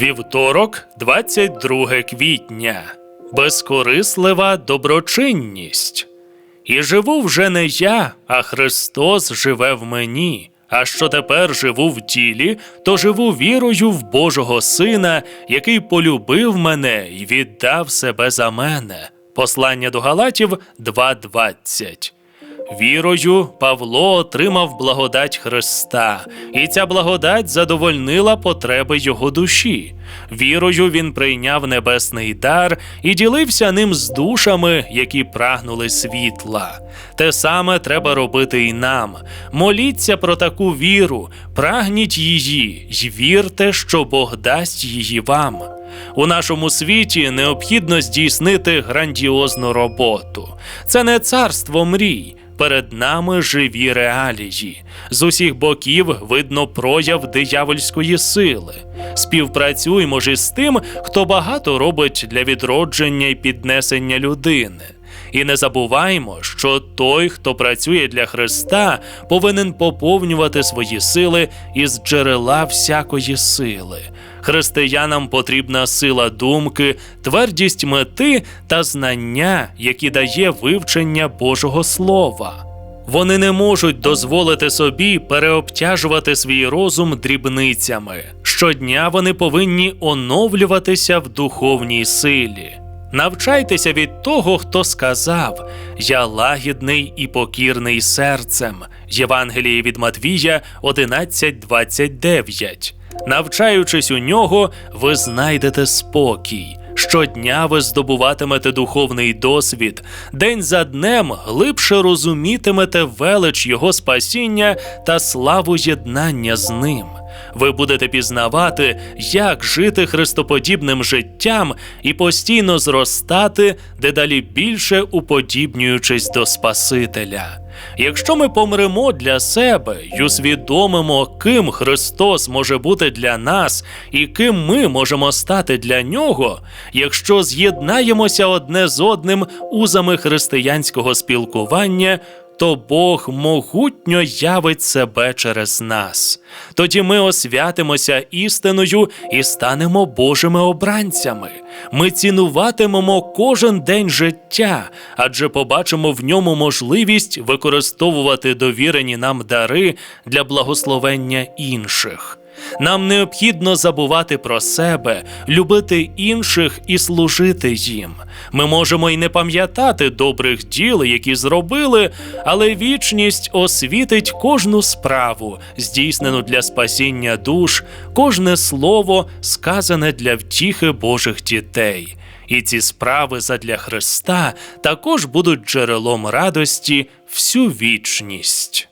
Вівторок, 22 квітня. Безкорислива доброчинність. І живу вже не я, а Христос живе в мені. А що тепер живу в тілі, то живу вірою в Божого Сина, який полюбив мене і віддав себе за мене. Послання до Галатів 2.20 Вірою Павло отримав благодать Христа, і ця благодать задовольнила потреби його душі. Вірою він прийняв небесний дар і ділився ним з душами, які прагнули світла. Те саме треба робити і нам. Моліться про таку віру, прагніть її й вірте, що Бог дасть її вам. У нашому світі необхідно здійснити грандіозну роботу. Це не царство мрій. Перед нами живі реалії. З усіх боків видно прояв диявольської сили. Співпрацюймо ж із тим, хто багато робить для відродження і піднесення людини. І не забуваймо, що той, хто працює для Христа, повинен поповнювати свої сили із джерела всякої сили. Християнам потрібна сила думки, твердість мети та знання, які дає вивчення Божого Слова. Вони не можуть дозволити собі переобтяжувати свій розум дрібницями. Щодня вони повинні оновлюватися в духовній силі. Навчайтеся від того, хто сказав: Я лагідний і покірний серцем. Євангеліє від Матвія 11.29. Навчаючись у нього, ви знайдете спокій. Щодня ви здобуватимете духовний досвід, день за днем глибше розумітимете велич Його спасіння та славу єднання з ним. Ви будете пізнавати, як жити христоподібним життям і постійно зростати, дедалі більше уподібнюючись до Спасителя. Якщо ми помремо для себе й усвідомимо, ким Христос може бути для нас і ким ми можемо стати для нього, якщо з'єднаємося одне з одним узами християнського спілкування, то Бог могутньо явить себе через нас. Тоді ми освятимося істиною і станемо Божими обранцями. Ми цінуватимемо кожен день життя, адже побачимо в ньому можливість використовувати довірені нам дари для благословення інших. Нам необхідно забувати про себе, любити інших і служити їм. Ми можемо й не пам'ятати добрих діл, які зробили, але вічність освітить кожну справу, здійснену для спасіння душ, кожне слово, сказане для втіхи Божих дітей. І ці справи задля Христа також будуть джерелом радості всю вічність.